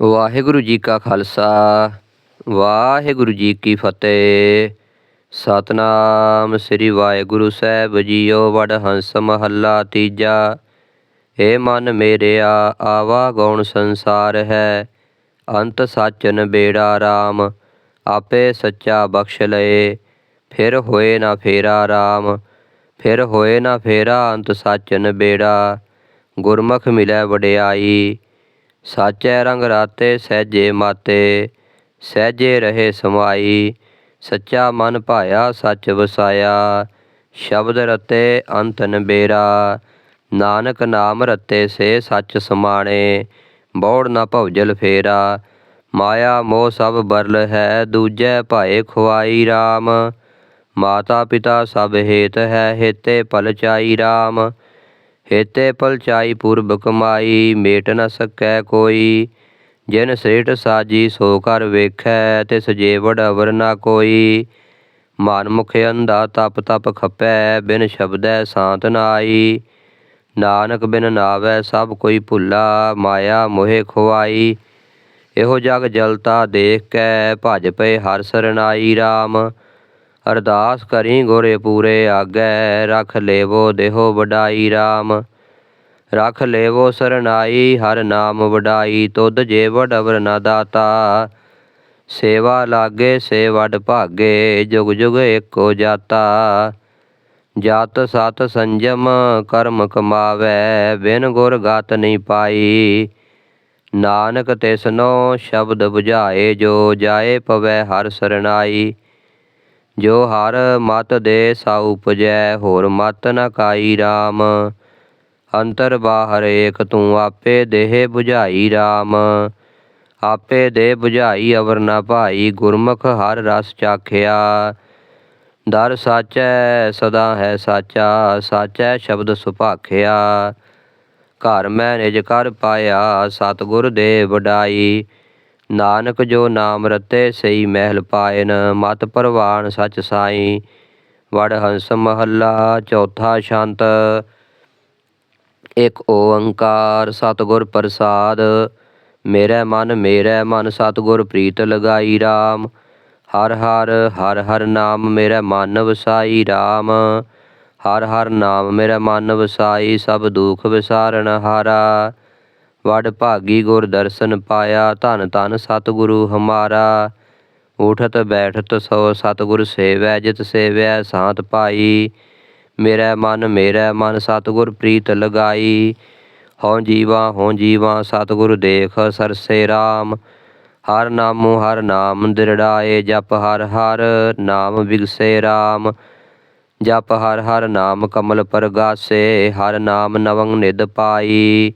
ਵਾਹਿਗੁਰੂ ਜੀ ਕਾ ਖਾਲਸਾ, ਵਾਹਿਗੁਰੂ ਜੀ ਕੀ ਫਤਿਹ। ਸਤਨਾਮ ਸ੍ਰੀ ਵਾਹਿਗੁਰੂ ਸਾਹਿਬ ਜੀਓ, ਵਡ ਹੰਸ ਮਹੱਲਾ ਤੀਜਾ। ਏ ਮਨ ਮੇਰਿਆ, ਆਵਾ ਗੌਣ ਸੰਸਾਰ ਹੈ। ਅੰਤ ਸਾਚਨ ਬੇੜਾ RAM ਆਪੇ ਸੱਚਾ ਬਖਸ਼ ਲਏ। ਫਿਰ ਹੋਏ ਨਾ ਫੇਰਾ RAM ਫਿਰ ਹੋਏ ਨਾ ਫੇਰਾ ਅੰਤ ਸਾਚਨ ਬੇੜਾ। ਗੁਰਮੁਖ ਮਿਲੈ ਵਡਿਆਈ ਸਾਚੈ ਰੰਗ ਰਾਤੇ, ਸਹਿਜੇ ਮਾਤੇ, ਸਹਿਜੇ ਰਹੇ ਸਮਾਈ, ਸੱਚਾ ਮਨ ਭਾਇਆ, ਸੱਚ ਵਸਾਇਆ। ਸ਼ਬਦ ਰਤੇ, ਅੰਤ ਨਬੇਰਾ, ਨਾਨਕ ਨਾਮ ਰਤੇ, ਸੇ ਸੱਚ ਸਮਾਣੇ, ਬੌੜ ਨਾ ਭਵਜਲ ਫੇਰਾ। ਮਾਇਆ ਮੋਹ ਸਭ ਬਰਲ ਹੈ, ਦੂਜੈ ਭਾਏ ਖੁਆਈ RAM ਮਾਤਾ ਪਿਤਾ ਸਭ ਹੇਤ ਹੈ, ਹੇਤੇ ਪਲ ਚਾਈ RAM ਹੇਤੇ ਪਲਚਾਈ ਪੁਰਬ ਕਮਾਈ ਮੇਟ ਨ ਸਕੈ ਕੋਈ। ਜਿਨ ਸ੍ਰਿਟ ਸਾਜੀ ਸੋ ਕਰ ਵੇਖੈ ਤਿਸ ਜੀਵੜ ਅਵਰ ਨ ਕੋਈ। ਮਨ ਮੁਖ ਅੰਧਾ ਤਪ ਤਪ ਖਪੈ, ਬਿਨ ਸ਼ਬਦੈ ਸ਼ਾਂਤ ਆਈ ਨਾਨਕ ਬਿਨ ਨਾਵੈ ਸਭ ਕੋਈ ਭੁੱਲਾ, ਮਾਇਆ ਮੋਹਿ ਖੁਆਈ। ਇਹੋ ਜਗ ਜਲਤਾ ਦੇਖ ਕੇ, ਭਜ ਪਏ ਹਰ ਸਰਨਾਈ RAM ਅਰਦਾਸ ਕਰੀ ਗੋਰੇ ਪੂਰੇ ਆਗੈ, ਰਖ ਲੇਵੋ ਦੇਹੋ ਵਡਾਈ RAM ਰਖ ਲੇਵੋ ਸਰਨਾਈ, ਹਰ ਨਾਮ ਵਡਾਈ, ਤੁਧ ਜੇ ਵਡਵਰ ਨਾ ਦਾਤਾ। ਸੇਵਾ ਲਾਗੇ, ਸੇ ਵਡ ਭਾਗੇ, ਜੁਗ ਜੁਗ ਏਕੋ ਜਾਤਾ। ਜਤ ਸਤ ਸੰਜਮ, ਕਰਮ ਕਮਾਵੇ, ਬਿਨ ਗੁਰ ਗਤ ਨਹੀਂ ਪਾਈ। ਨਾਨਕ ਤਿਸਨੋ ਸ਼ਬਦ 부ਝਾਏ ਜੋ ਜਾਏ ਪਵੈ ਹਰ ਸਰਨਾਈ। ਜੋ ਹਰ ਮਤ ਦੇ ਸਾਉ ਉਪਜੈ, ਹੋਰ ਮਤ ਨ ਕਾਈ RAM ਅੰਤਰ ਬਾਹਰ ਏਕ ਤੂੰ ਆਪੇ ਦੇਹ 부ਝਾਈ RAM ਆਪੇ ਦੇ 부ਝਾਈ ਅਵਰ ਨਾ ਭਾਈ, ਗੁਰਮੁਖ ਹਰ ਰਸ ਚਾਖਿਆ। ਦਰ ਸਾਚੈ, ਸਦਾ ਹੈ ਸਾਚਾ, ਸਾਚੈ ਸ਼ਬਦ ਸੁਭਾਖਿਆ। ਘਰ ਮੈਂ ਨਿਜ ਕਰ ਪਾਇਆ, ਸਤਿਗੁਰ ਦੇ ਵਡਾਈ। ਨਾਨਕ ਜੋ ਨਾਮ ਰਤੇ ਸਈ ਮਹਿਲ ਪਾਇਨ, ਮਤ ਪਰਵਾਨ ਸਚ ਸਾਈ। ਵੜ ਹੰਸ ਮਹੱਲਾ ਚੌਥਾ ਸ਼ੰਤ ਇਕ ਓੰਕਾਰ ਸਤਿਗੁਰ ਪ੍ਰਸਾਦ। ਮੇਰੇ ਮਨ ਮੇਰੇ ਮਨ ਸਤਿਗੁਰ ਪ੍ਰੀਤ ਲਗਾਈ RAM ਹਰ ਹਰ ਹਰ ਹਰ ਨਾਮ ਮੇਰੇ ਮਨ ਵਸਾਈ RAM ਹਰ ਹਰ ਨਾਮ ਮੇਰੇ ਮਨ ਵਸਾਈ, ਸਭ ਦੁਖ ਵਿਸਾਰਨ ਹਾਰਾ। ਵਡ ਭਾਗੀ ਗੁਰ ਦਰਸ਼ਨ ਪਾਇਆ, ਧਨ ਧਨ ਸਤਿਗੁਰੂ ਹਮਾਰਾ। ਉਠਤ ਬੈਠਤ ਸੋ ਸਤਿਗੁਰ ਸੇਵੈ, ਜਿਤ ਸੇਵੈ ਸਾਤ ਪਾਈ। ਮੇਰਾ ਮਨ ਮੇਰਾ ਮਨ ਸਤਿਗੁਰ ਪ੍ਰੀਤ ਲਗਾਈ। ਹਉ ਜੀਵਾ ਹਉ ਜੀਵਾ, ਸਤਿਗੁਰ ਦੇਖ ਸਰਸੇ RAM ਹਰ ਨਾਮੋ, ਹਰ ਨਾਮ ਦਿਰੜਾਏ ਜਪ ਹਰ ਹਰ ਨਾਮ ਵਿਗਸੇ RAM ਜਪ ਹਰ ਹਰ ਨਾਮ ਕਮਲ ਪਰਗਾਸੇ, ਹਰ ਨਾਮ ਨਵੰ ਨਿਦ ਪਾਈ।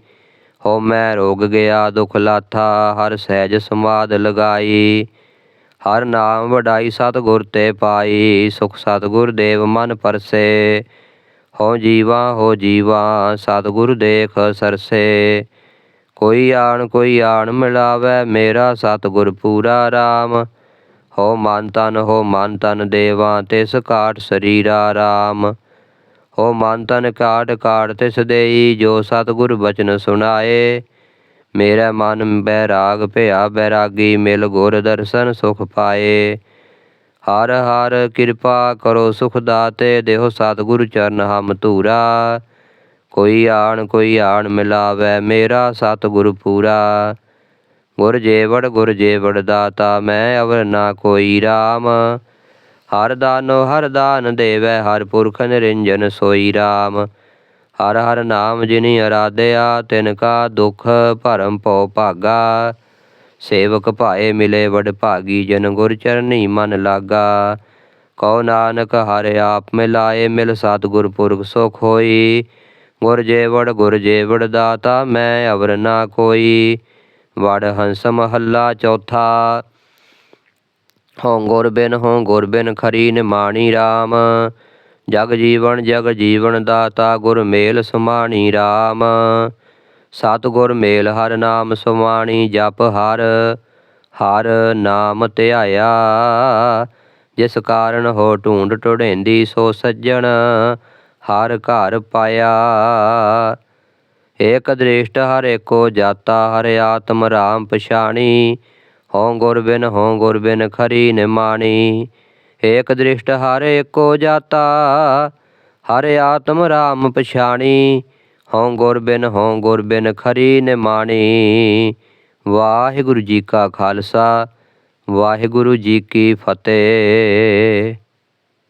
ਹੋ ਮੈਂ ਰੋਗ ਗਿਆ, ਦੁਖ ਲਾਥਾ, ਹਰ ਸਹਿਜ ਸਮਾਦ ਲਗਾਈ। ਹਰ ਨਾਮ ਵਡਾਈ ਸਤਿਗੁਰ ਤੇ ਪਾਈ, ਸੁਖ ਸਤਿਗੁਰ ਦੇਵ ਮਨ ਪਰਸੇ। ਹੋ ਜੀਵਾ ਹੋ ਜੀਵਾ, ਸਤਿਗੁਰ ਦੇਖ ਸਰਸੇ। ਕੋਈ ਆਣ ਕੋਈ ਆਣ ਮਿਲਾਵੇ, ਮੇਰਾ ਸਤਿਗੁਰ ਪੂਰਾ RAM ਹੋ ਮਨ ਤਨ, ਹੋ ਮਨ ਤਨ ਦੇਵਾ, ਤਿਸ ਕਾਟ ਸਰੀਰਾ RAM ਹੋ ਮਨ ਤਨ ਕਾਟ ਕਾਟ ਤਿਸ ਦੇਈ, ਜੋ ਸਤਿਗੁਰ ਬਚਨ ਸੁਣਾਏ। ਮੇਰਾ ਮਨ ਬੈਰਾਗ ਭਿਆ ਬੈਰਾਗੀ, ਮਿਲ ਗੁਰ ਦਰਸ਼ਨ ਸੁਖ ਪਾਏ। ਹਰ ਹਰ ਕਿਰਪਾ ਕਰੋ ਸੁਖ ਦਾਤੇ, ਦੇਹੋ ਸਤਿਗੁਰ ਚਰਨ ਹਮ ਧੂਰਾ। ਕੋਈ ਆਣ ਕੋਈ ਆਣ ਮਿਲਾਵੇ, ਮੇਰਾ ਸਤਿਗੁਰ ਪੂਰਾ। ਗੁਰ ਜੇਵੜ ਗੁਰ ਜੇਵੜ ਦਾਤਾ, ਮੈਂ ਅਵਰ ਨਾ ਕੋਈ RAM ਹਰ ਦਾਨੋ ਹਰ ਦਾਨ ਦੇਵੈ, ਹਰ ਪੁਰਖ ਨਿਰੰਜਨ ਸੋਈ RAM ਹਰ ਹਰ ਨਾਮ ਜਿਨੀ ਅਰਾਧਿਆ, ਤਿਨ ਕਾ ਦੁਖ ਭਰਮ ਭਉ ਭਾਗਾ। ਸੇਵਕ ਭਾਏ ਮਿਲੇ ਵਡ ਭਾਗੀ, ਜਨ ਗੁਰ ਚਰਨੀ ਮਨ ਲਾਗਾ। ਕਉ ਨਾਨਕ ਹਰਿ ਆਪ ਮਿਲਾਏ, ਮਿਲ ਸਤਿਗੁਰ ਪੁਰਖ ਸੁਖ ਹੋਈ। ਗੁਰ ਜੇਵੜ ਗੁਰ ਜੇਵੜ ਦਾਤਾ, ਮੈਂ ਅਵਰ ਨਾ ਕੋਈ। ਵੜ ਹੰਸ ਮਹੱਲਾ ਚੌਥਾ ਹਉ ਗੁਰ ਬਿਨ, ਹਉ ਗੁਰ ਬਿਨ ਖਰੀ ਨਿਮਾਣੀ RAM ਜਗ ਜੀਵਨ ਜਗ ਜੀਵਨ ਦਾਤਾ ਗੁਰ ਮੇਲ ਸਮਾਣੀ RAM ਸਤਿਗੁਰ ਮੇਲ ਹਰ ਨਾਮ ਸੁਮਾਣੀ ਜਪ ਹਰ ਹਰ ਨਾਮ ਧਿਆਇਆ। ਜਿਸ ਕਾਰਨ ਹੋ ਢੂੰਡ ਟੁੜੇਂਦੀ ਸੋ ਸੱਜਣ, ਹਰ ਘਰ ਪਾਇਆ। ਏਕ ਦ੍ਰਿਸ਼ਟ ਹਰ ਏਕੋ ਜਾਤਾ, ਹਰ ਆਤਮ ਰਾਮ ਪਛਾਣੀ। ਹਉ ਗੁਰ ਬਿਨ, ਹਉ ਗੁਰ ਬਿਨ ਖਰੀ ਨਿਮਾਣੀ ਏਕ ਦ੍ਰਿਸ਼ਟ ਹਰ ਏਕੋ ਜਾਤਾ, ਹਰ ਆਤਮ ਰਾਮ ਪਛਾਣੀ। ਹਉ ਗੁਰ ਬਿਨ, ਹਉ ਗੁਰ ਬਿਨ ਖਰੀ ਨਿਮਾਣੀ ਵਾਹਿਗੁਰੂ ਜੀ ਕਾ ਖਾਲਸਾ, ਵਾਹਿਗੁਰੂ ਜੀ ਕੀ ਫਤਿਹ।